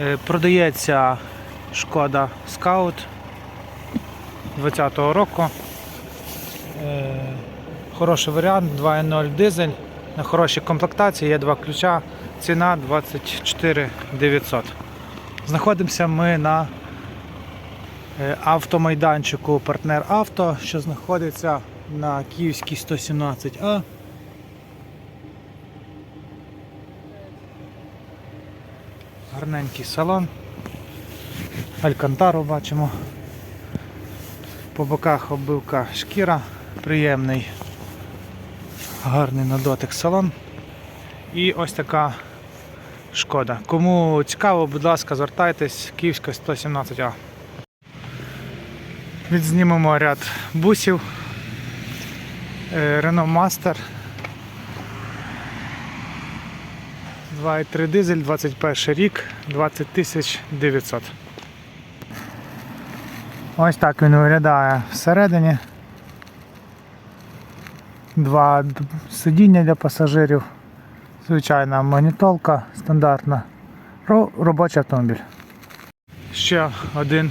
Е, Продається шкода Scout 20-го року. Е, Хороший варіант, 2.0 дизель. На хорошій комплектації, є два ключа. Ціна 24 900. Знаходимося ми на е, автомайданчику Партнер Авто, що знаходиться на Київській 117А. Гарненький салон. Алькантару бачимо. По боках оббивка шкіра, приємний, гарний на дотик салон. І ось така шкода. Кому цікаво, будь ласка, звертайтесь, Київська 117А. Відзнімемо ряд бусів. Е, Renault Master 2.3 дизель, 21 рік, 20 тисяч 900. Ось так він виглядає всередині. Два сидіння для пасажирів. Звичайна магнітолка стандартна. Робочий автомобіль. Ще один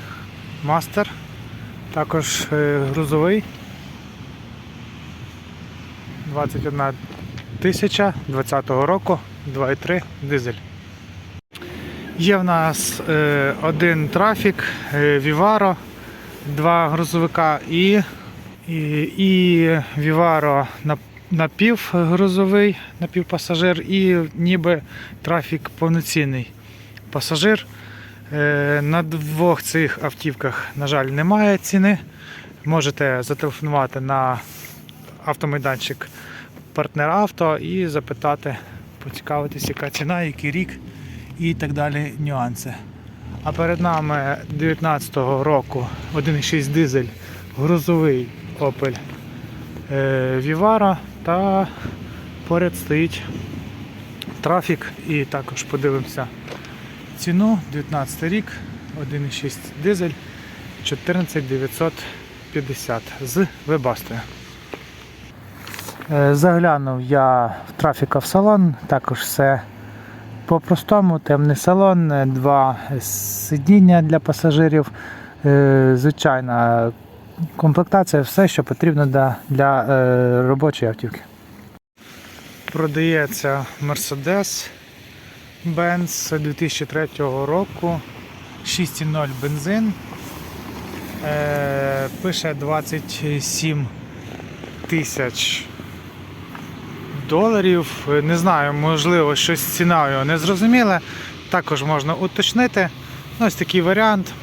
мастер. Також е, грузовий. 21 тисяча 20 року, 2,3 дизель. Є в нас е, один трафік, е, Vivaro, два грузовика і, і, і Vivaro напівгрузовий, напівпасажир і ніби трафік повноцінний пасажир. Е, на двох цих автівках, на жаль, немає ціни. Можете зателефонувати на автомайданчик партнер авто і запитати, поцікавитись, яка ціна, який рік і так далі нюанси. А перед нами 19-го року 1,6 дизель грузовий Opel е, Vivaro та поряд стоїть трафік і також подивимося ціну 19 рік 1,6 дизель 14950 з вебастою. Е, Заглянув я в трафіка в салон, також все по-простому, темний салон, е, два сидіння для пасажирів, е, звичайна комплектація, все, що потрібно для, робочої автівки. Продається Mercedes Benz 2003 року, 6,0 бензин. Пише 27 тисяч доларів. Не знаю, можливо, щось з ціною не зрозуміле. Також можна уточнити. Ну, Ось такий варіант.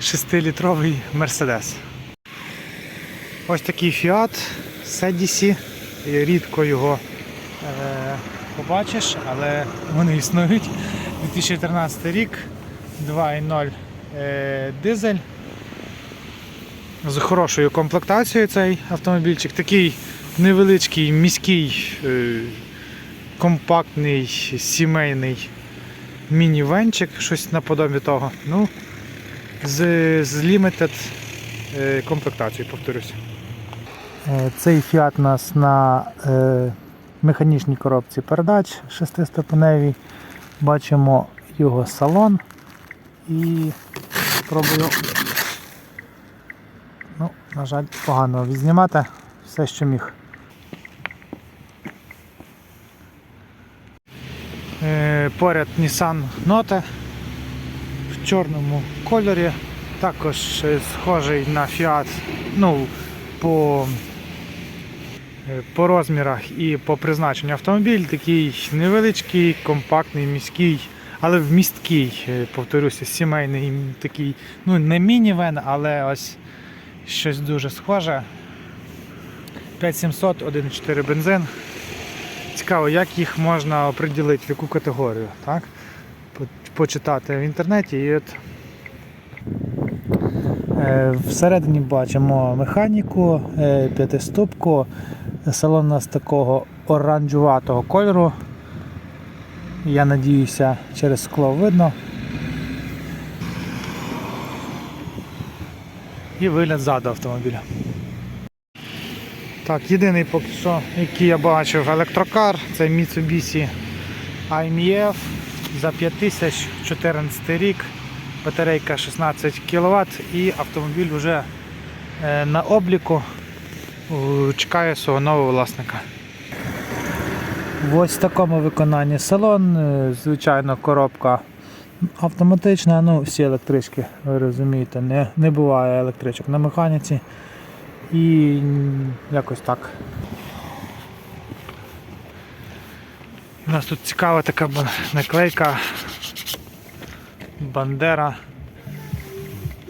6-літровий Mercedes. Ось такий Fiat Sedisi. Рідко його е, побачиш, але вони існують. 2014 рік, 2.0 е, дизель. З хорошою комплектацією цей автомобільчик. Такий невеличкий міський, е, компактний, сімейний мінівенчик, щось наподобі того. Ну, з, з limited е, комплектацією, повторюся. Е, Цей Fiat у нас на е, механічній коробці передач шестиступеневій. Бачимо його салон і спробую Ну, на жаль, погано відзнімати все, що міг. Поряд Nissan Note в чорному кольорі. Також е, схожий на Fiat ну, по, е, по розмірах і по призначенню автомобіль. Такий невеличкий, компактний, міський, але вмісткий, е, повторюся, сімейний такий, ну не мінівен, але ось щось дуже схоже. 5700, 1,4 бензин. Цікаво, як їх можна оприділити, в яку категорію. Так? Почитати в інтернеті і от Е, Всередині бачимо механіку, е, п'ятиступку. Салон у нас такого оранжуватого кольору. Я надіюся, через скло видно. І вигляд ззаду автомобіля. Так, єдиний поки що, який я бачив електрокар, це Mitsubishi IMF за 5000, 14 рік, батарейка 16 кВт і автомобіль вже е, на обліку е, чекає свого нового власника. В такому виконанні салон, е, звичайно, коробка автоматична, ну всі електрички, ви розумієте, не, не буває електричок на механіці. І якось так. У нас тут цікава така наклейка Бандера.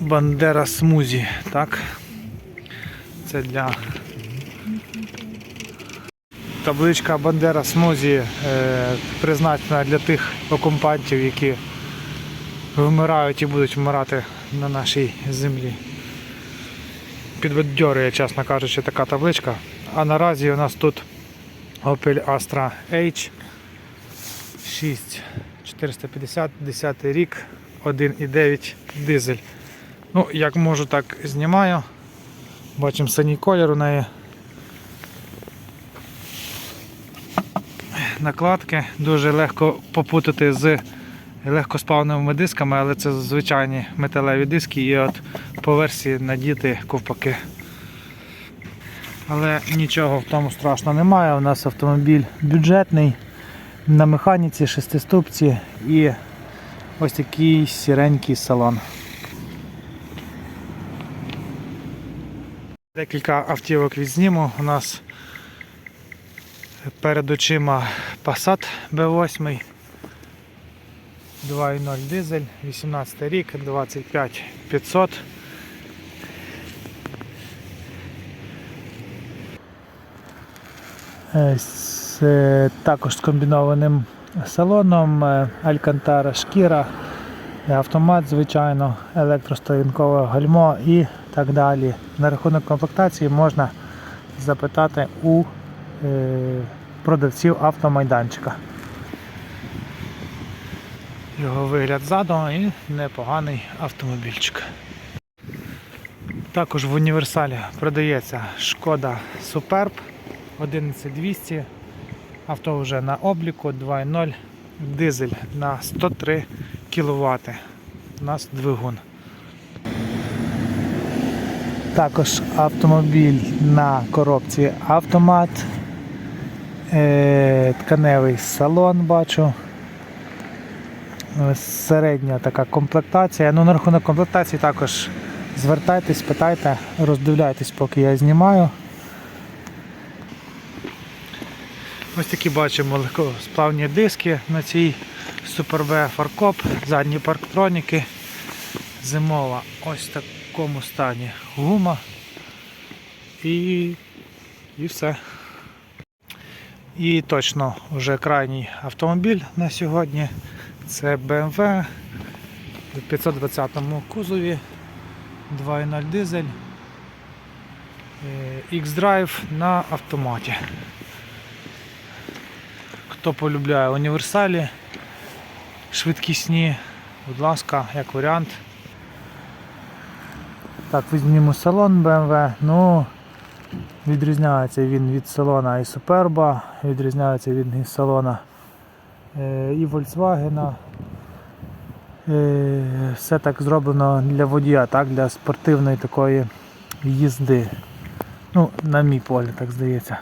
Бандера смузі, так? Це для табличка Бандера смузі е, призначена для тих окупантів, які вмирають і будуть вмирати на нашій землі. Підбадьорює, чесно кажучи, така табличка. А наразі у нас тут Opel Astra H 6 450, 10 рік, 1,9 дизель. Ну, як можу, так знімаю. Бачимо синій колір у неї. Накладки дуже легко попутати з легкоспавними дисками, але це звичайні металеві диски і от по версії надіти ковпаки. Але нічого в тому страшного немає. У нас автомобіль бюджетний, на механіці, шестиступці і ось такий сіренький салон. Декілька автівок відзніму. У нас перед очима Passat B8. 2.0 дизель, 18 рік, 25 500. З, е, також з комбінованим салоном, е, Алькантара шкіра, е, автомат, звичайно, електростоянкове гальмо і так далі. На рахунок комплектації можна запитати у е, продавців автомайданчика. Його вигляд ззаду і непоганий автомобільчик. Також в універсалі продається шкода Superb 11200. Авто вже на обліку 2.0 дизель на 103 кВт. У нас двигун. Також автомобіль на коробці автомат. Е, Тканевий салон бачу. Середня така комплектація. Ну, на рахунок комплектації також звертайтесь, питайте, роздивляйтесь, поки я знімаю. Ось такі бачимо легкосплавні диски на цій Super фаркоп, задні парктроніки. Зимова ось в такому стані гума. І, і все. І точно вже крайній автомобіль на сьогодні. Це BMW в 520 кузові, 2.0 дизель, е, X-Drive на автоматі. Хто полюбляє універсалі, швидкісні, будь ласка, як варіант. Так, візьмімо салон BMW. Ну, відрізняється він від салона і Superba, відрізняється він від салона е, і Volkswagen. Е, Все так зроблено для водія, так, для спортивної такої їзди. Ну, на мій погляд, так здається.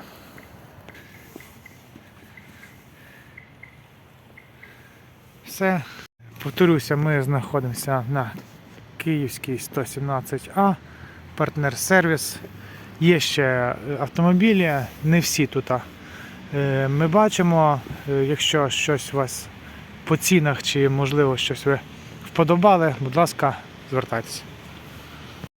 Все. Повторюся, ми знаходимося на Київській 117А, партнер-сервіс. Є ще автомобілі, не всі тут. Е, Ми бачимо, е, якщо щось у вас по цінах чи можливо щось ви вподобали, будь ласка, звертайтеся.